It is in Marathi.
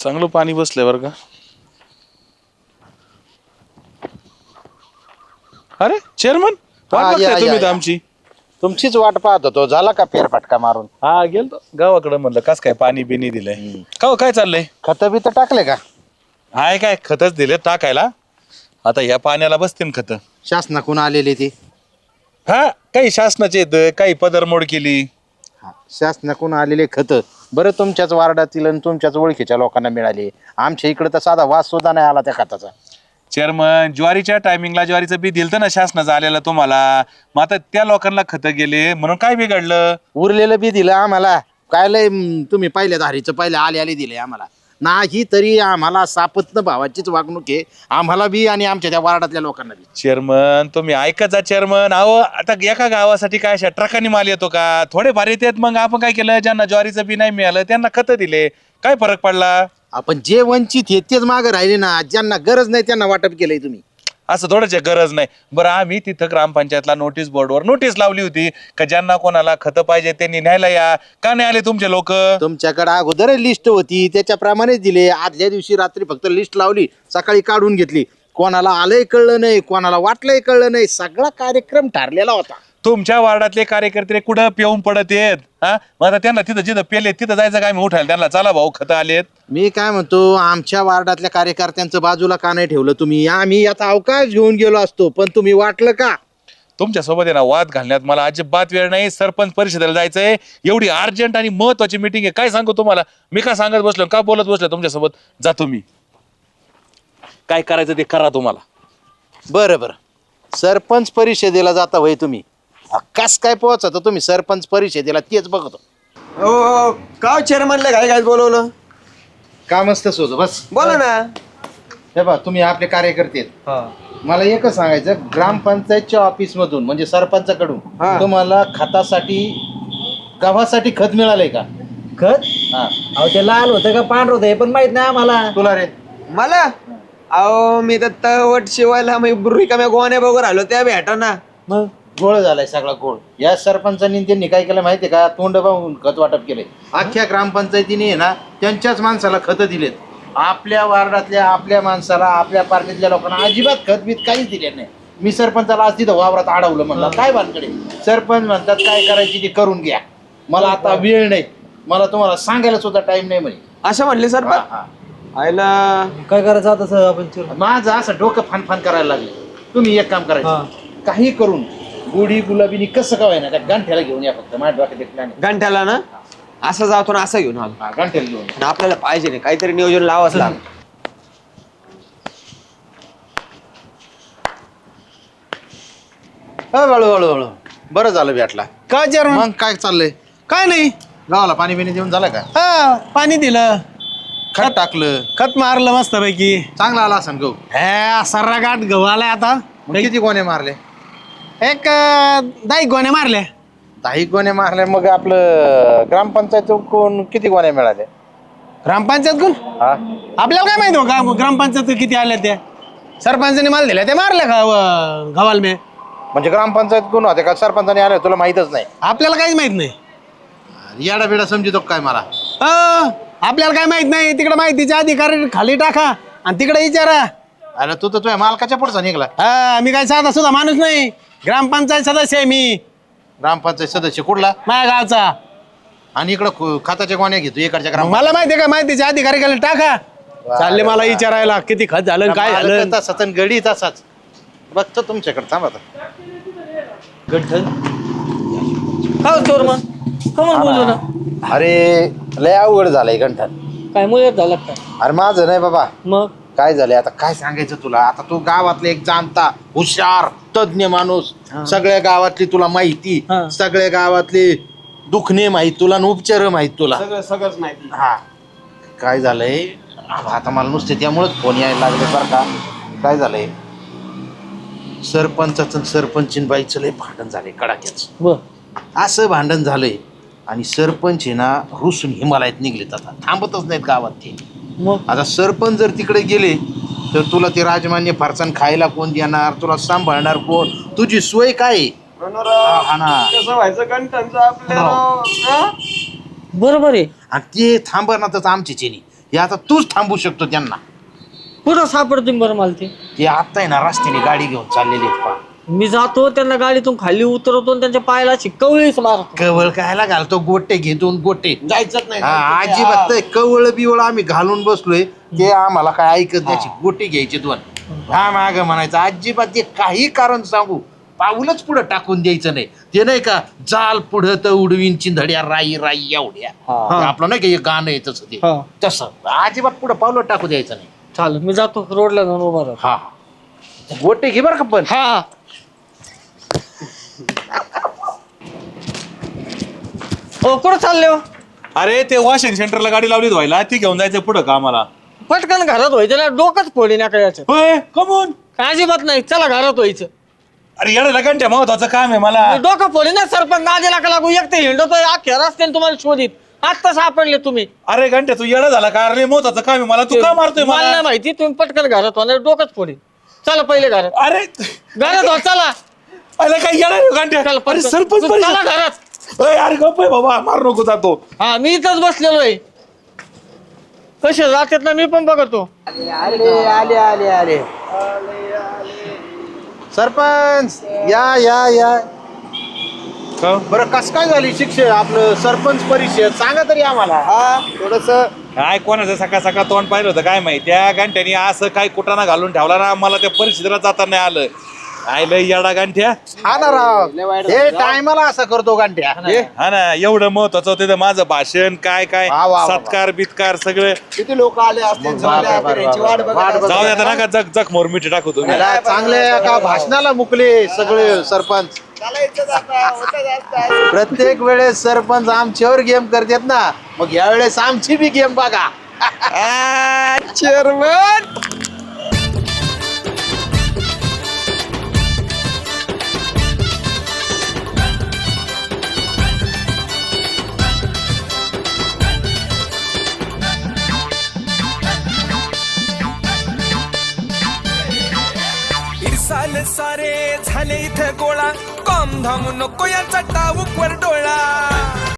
चांगलं पाणी बसलंय बरं का? अरे चेअरमन हा, या, तुम्ही या, तर या. आमची? तुमचीच वाट पाहत होतो झाला का फेरफटका मारून? हा गेलतो. गावाकडे म्हणलं कस काय पाणी बिनी दिलंय? का हो, काय चाललंय? खत बी तर टाकले का? हाय काय खतच दिले टाकायला. आता ह्या पाण्याला बसतील खत. शासनाकडून आलेली ती. हा काही शासनाचे आहेत काही पदरमोड केली. हा, शासनाकडून आलेले खत. बरं तुमच्याच वार्डातील आणि तुमच्याच ओळखीच्या लोकांना मिळाले. आमच्या इकडे तर साधा वास सुद्धा नाही आला त्या खताचा. चेअरमन ज्वारीच्या टायमिंगला ज्वारीचं बी दिलं ना शासनाचं आलेलं तुम्हाला. मग आता त्या लोकांना खतं गेले म्हणून काय बिघडलं? उरलेलं बी दिलं आम्हाला. काय लय म, तुम्ही पहिल्या धारीचं पहिले आले आले दिले आम्हाला. नाही तरी आम्हाला सापत्न भावाचीच वागणूक आहे. आम्हाला बी आणि आमच्या त्या वार्डातल्या लोकांना बी. चेअरमन तुम्ही ऐकत जा चेअरमन. अहो आता एका गावासाठी काय अशा ट्रकाने माल येतो का? थोडे भारी येतात मग आपण काय केलं? ज्यांना ज्वारीचं बी नाही मिळालं त्यांना खतं दिले. काय फरक पडला? आपण जे वंचित आहे तेच मागे राहिले ना. ज्यांना गरज नाही त्यांना वाटप केलंय तुम्ही. असं थोडंच आहे, गरज नाही. बरं आम्ही तिथं ग्रामपंचायतला नोटीस बोर्डवर नोटीस लावली होती का ज्यांना कोणाला खतं पाहिजे त्यांनी न्यायला या. का नाही आले तुमचे लोक? तुमच्याकडे अगोदर लिस्ट होती त्याच्याप्रमाणेच दिले. आदल्या दिवशी रात्री फक्त लिस्ट लावली सकाळी काढून घेतली. कोणाला आलंय कळलं नाही कोणाला वाटलंय कळलं नाही सगळा कार्यक्रम ठरलेला होता. तुमच्या वार्डातले कार्यकर्ते कुठं पिऊन पडत येत हा? मग आता त्यांना तिथं जिथं पेले तिथं जायचं काय? मी उठायला त्यांना चला भाऊ खतं आलेत मी काय म्हणतो आमच्या वार्डातल्या कार्यकर्त्यांचं बाजूला का नाही ठेवलं तुम्ही? आम्ही याचा अवकाश घेऊन गेलो असतो पण तुम्ही वाटलं का? तुमच्यासोबत आहे ना वाद घालण्यात मला अजिबात वेळ नाही. सरपंच परिषदेला जायचंय. एवढी अर्जंट आणि महत्वाची मिटिंग आहे. काय सांगू तुम्हाला? मी काय सांगत बसलो का बोलत बसलो तुमच्यासोबत? जातो मी काय करायचं ते करा तुम्हाला. बरं बरं. सरपंच परिषदेला जाता होय तुम्ही? अ, कस काय पोहोचता तुम्ही सरपंच परिषदेला तेच बघतो. हो हो का चेअरमनला काय काय बोलवलं? काम असतंच होतं बस. बोला ना. हे बा तुम्ही आपले कार्यकर्ते आहेत. मला एकच सांगायचं ग्रामपंचायतच्या ऑफिस मधून म्हणजे सरपंचाकडून हा. तुम्हाला खतासाठी गव्हासाठी खत मिळालंय का? खत? हा. अहो ते लाल होतं का पांढरं होतं हे पण माहीत नाही आम्हाला. तुला रे. मला? अहो मी तर तवट शिवायला मी रिकाम्या गोवाने बघून आलो त्या भेटा ना. मग? गोळ झालाय सगळा गोळ. या सरपंचांनी त्यांनी काय केलं माहितीये का? तोंड पाहून खत वाटप केलंय. अख्ख्या ग्रामपंचायतीने ना त्यांच्याच माणसाला खत दिलेत. आपल्या वार्डातल्या आपल्या माणसाला आपल्या पार्टीतल्या लोकांना अजिबात खत बीत काहीच दिले नाही. मी सरपंचाला आज तिथं वावरात अडवलं म्हणलं. काय भानकडे सरपंच म्हणतात काय करायची ते करून घ्या. मला आता वेळ नाही. मला तुम्हाला सांगायला सुद्धा टाइम नाही म्हणे. असं म्हणले सर हा, हा. आयला. काय करायचं आता सर आपण? चिर- माझं असं डोकं फान फान करायला लागले. तुम्ही एक काम करायचं. काही करून गुढी गुलाबीनी कसं काय ना त्या गांठ्याला घेऊन या फक्त माझ्या डोक्यात एक plan आहे. गंठ्याला ना? असं जातो ना असं घेऊन आलो. हा, गांठ्याला घेऊन आणि आपल्याला पाहिजे नाही काहीतरी नियोजन लावाच लागेल. हा, हळू हळू हळू. बरं झालं भेटला. काय चेअरमन? मग काय चाललंय? काय नाही. गावाला पाणी बिणी देऊन झालं का? हा पाणी दिलं. खत टाकलं. खत मारलं मस्त पैकी चांगला आला असं गहू. हे सर्रा गाठ गहू आलाय आता. मग किती गोणे मारले? एक दाई गोण्या मारल्या. दहा गोणे मारले मग आपलं ग्रामपंचायत कोण किती गोण्या मिळाले ग्रामपंचायत कोण? हा. आपल्याला काय माहिती हो का? ग्रामपंचायत किती आल्या त्या? सरपंचाने माल दिल्या त्या मारल्या का अं, गव्हाल मे म्हणजे ग्रामपंचायत कोण होते का? सरपंचाने आले तुला माहितच नाही. आपल्याला काहीच माहीत नाही. याडा बिडा समजितो काय मला? अं, आपल्याला काय माहीत नाही? तिकडे माहितीचे अधिकारी खाली टाका आणि तिकडे विचारा. अरे तू तर तुझ्या मालकाच्या पुढचा निघाला. हा मी काय साधा सुद्धा माणूस नाही. ग्रामपंचायत सदस्य आहे मी. ग्रामपंचायत सदस्य कुठला? माझ्या गावचा. आणि इकडं खाताच्या गोण्या घेतो इकडच्या ग्राम मला माहितीये का? माहितीचे अधिकारी खाली टाका. चालले मला विचारायला किती खत झालं काय झालं? तसाच आणि गडी तसाच. बघतो तुमच्याकडे थांब आता. चोर मग? कमल बोलू ना. अरे लय अवघड झालंय गंठन काय मुळे झालं काय अरे माझं नाही बाबा. मग? काय झालंय? आता काय सांगायचं तुला? आता तू गावातले एक जाणता हुशार तज्ञ माणूस. सगळ्या गावातली तुला माहिती हा. सगळ्या गावातले दुखणे माहीत तुला आणि उपचार माहीत तुला. सगळं सगळंच माहिती. हा. काय झालंय? आता मला नुसते त्यामुळेच फोन यायला लागले बरं का. काय झालंय? सरपंचाचं आणि सरपंचीन बाईचं लय भांडण झालंय कडाक्याच. बर. असं भांडण झालंय आणि सरपंच आहे ना रुसून हिमालयात निघलेत आता. थांबतच नाहीत गावात ते. मग? आता सरपंच जर तिकडे गेले तर तुला ते राजमान्य फारसाण खायला कोण देणार? तुला सांभाळणार कोण? तुझी सोय काय? आहे? हा हा ना. कसं व्हायचं गंठनचं आपल्याला हा? बरोबर आहे. आणि ते थांबणारच आमची चिनी. हे आता तूच थांबू शकतो त्यांना. कुठं सापडतील बरं मला ते? ते आता आहे ना रस्त्याने गाडी घेऊन चाललेले आहेत पहा. मी जातो त्यांना गाडीतून खाली उतरवतो आणि त्यांच्या पायाला अशी कवळीच मारतो. कवळ कायला घालतो गोटे घेतून गोटे. जायचंच नाही. हा, अजिबात नाही. कवळ बिवळ आम्ही घालून बसलोय ते आम्हाला काय ऐकत नाही. गोटे घ्यायचे दोन. हा माग म्हणायचं अजिबात ते काही कारण सांगू पाऊलच पुढे टाकून द्यायचं नाही. ते नाही का जाल पुढं तर उडवीन चिंधड्या राई राई एवढ्या. आपलं नाही का हे गाणं आहे तसं ते. हा. तसं. अजिबात पुढे पावलं टाकू द्यायचं नाही. चालेल मी जातो रोडला जाऊन उभा राहतो. हा. गोटे घे बरं का पण. हा. हो कुठं चालले हो? अरे ते वॉशिंग सेंटरला गाडी लावली व्हायला ती घेऊन जायचं पुढं का आम्हाला पटकन घरात व्हायचं ना डोकंच फोडी ना काय होय? कमून? काय अजिबात नाही चला घरात व्हायचं. अरे येडा घंट्या महत्वाचं काम आहे मला. डोकं फोडी ना सरपंच नादी लाका लागू एकटे हिंडतोय अख्ख्या रस्त्याने तुम्हाला शोधित. आत्ता सापडले तुम्ही. अरे घंट्या तू येडा झाला का? अरे महत्वाचं काम आहे मला. तू का मारतोय मला? नाही माहिती तुम्ही पटकन घरात व्हा डोकंच फोडी चला पहिले घरात. अरे घरात व्हा चला. अरे काय आहे घंट्या चला अरे पटकन. सरपंच चला. घरात. अय, अरे गप्प आहे बाबा मार नको जातो. हा मी इथंच बसलेलो आहे. कसे जातात ना मी पण बघतो. आले आले आले आले. सरपंच या या या. बरं कस काय झाली शिक्षण आपलं सरपंच परिषद सांगा तरी आम्हाला. हा? थोडस काय कोणाचं सकाळ सकाळ तोंड पाहिलं होतं काय माहिती? त्या गांठ्याने असं काय कुटाणा घालून ठेवला ना मला त्या परिस्थितीला जाता नाही आलं. काय लय येडा गांठ्या. हा ना राव. हे टायमाला असं करतो गांठ्या. हे, हा? ना एवढं महत्वाचं होतं ते माझं भाषण काय काय? वा, वा, वा. सत्कार बित्कार सगळं. किती लोक आले असतील मग झाले बाप रे, असतील, यांची वाट बाप रे. बघत वाट असतील. जाऊ आता नका जग जग मोर मिठी टाकू तुम्ही. याला चांगले का भाषणाला मुकले सगळे सरपंच. चालायचंच आता, होतच असतं. प्रत्येक वेळेस सरपंच आमच्यावर गेम करतात ना मग यावेळेस आमची बी गेम बघा. आ, चेअरमन! सारे झाले इथे गोळा. कॉम धाम नको याचा टाऊक वर डोळा.